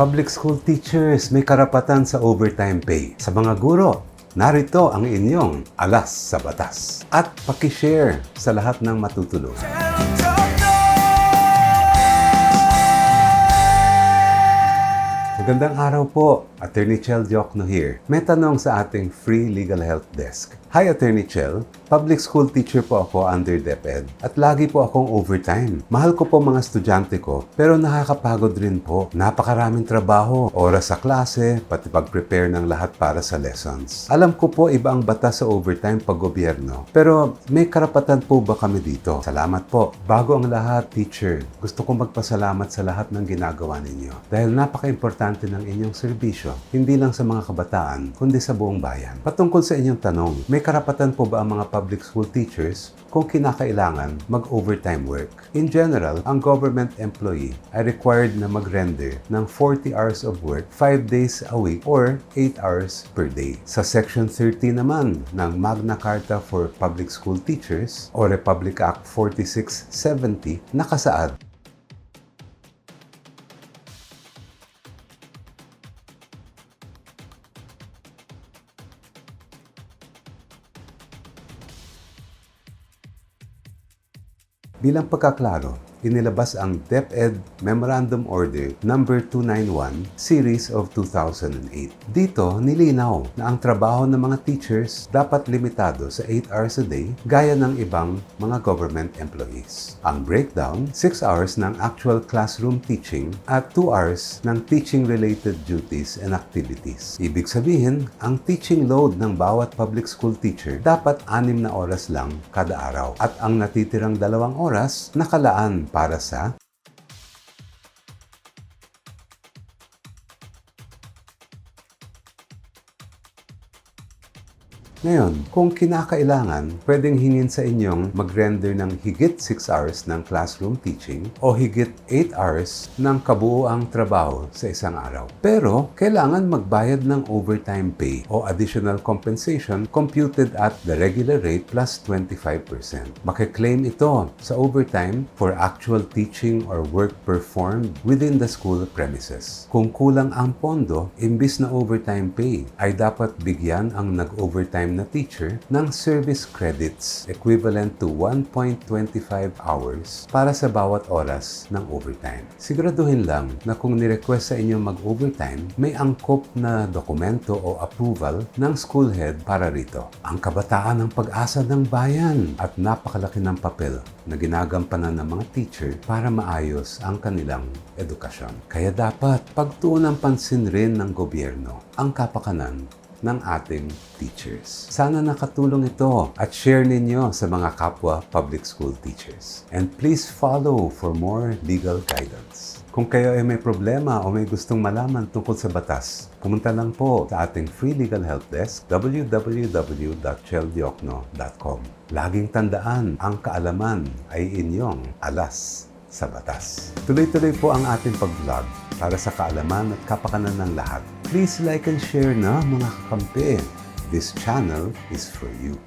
Public school teachers may karapatan sa overtime pay. Sa mga guro, narito ang inyong alas sa batas. At pakishare sa lahat ng matutulog. Magandang araw po, Attorney Chel Diokno here. May tanong sa ating free legal help desk. Hi Attorney Chel, public school teacher po ako under DepEd at lagi po akong overtime. Mahal ko po mga estudyante ko pero nakakapagod rin po. Napakaraming trabaho, oras sa klase, pati pag-prepare ng lahat para sa lessons. Alam ko po iba ang batas sa overtime pag gobyerno pero may karapatan po ba kami dito? Salamat po. Bago ang lahat, teacher, gusto kong magpasalamat sa lahat ng ginagawa ninyo dahil napaka-importante ng inyong serbisyo hindi lang sa mga kabataan kundi sa buong bayan. Patungkol sa inyong tanong, may karapatan po ba ang mga public school teachers kung kinakailangan mag-overtime work? In general, ang government employee ay required na mag-render ng 40 hours of work 5 days a week or 8 hours per day. Sa Section 30 naman ng Magna Carta for Public School Teachers o Republic Act 4670 nakasaad Bilang pagkaklaro, inilabas ang DepEd Memorandum Order Number 291 Series of 2008. Dito, nilinaw na ang trabaho ng mga teachers dapat limitado sa 8 hours a day gaya ng ibang mga government employees. Ang breakdown, 6 hours ng actual classroom teaching at 2 hours ng teaching-related duties and activities. Ibig sabihin, ang teaching load ng bawat public school teacher dapat 6 na oras lang kada araw at ang natitirang dalawang oras nakalaan para sa Ngayon, kung kinakailangan, pwedeng hingin sa inyong mag-render ng higit 6 hours ng classroom teaching o higit 8 hours ng kabuoang trabaho sa isang araw. Pero, kailangan magbayad ng overtime pay o additional compensation computed at the regular rate plus 25%. Makiklaim ito sa overtime for actual teaching or work performed within the school premises. Kung kulang ang pondo, imbis na overtime pay, ay dapat bigyan ang nag-overtime na teacher ng service credits equivalent to 1.25 hours para sa bawat oras ng overtime. Siguraduhin lang na kung nirequest sa inyo mag-overtime, may angkop na dokumento o approval ng school head para rito. Ang kabataan ng pag-asa ng bayan at napakalaki ng papel na ginagampanan ng mga teacher para maayos ang kanilang edukasyon. Kaya dapat pagtuon ng pansin rin ng gobyerno ang kapakanan ng ating teachers. Sana nakatulong ito at share ninyo sa mga kapwa public school teachers. And please follow for more legal guidance. Kung kayo ay may problema o may gustong malaman tungkol sa batas, pumunta lang po sa ating free legal help desk www.cheldiokno.com. Laging tandaan, ang kaalaman ay inyong alas sa batas. Tuloy-tuloy po ang ating pag-vlog para sa kaalaman at kapakanan ng lahat. Please like and share na mga kakampi. This channel is for you.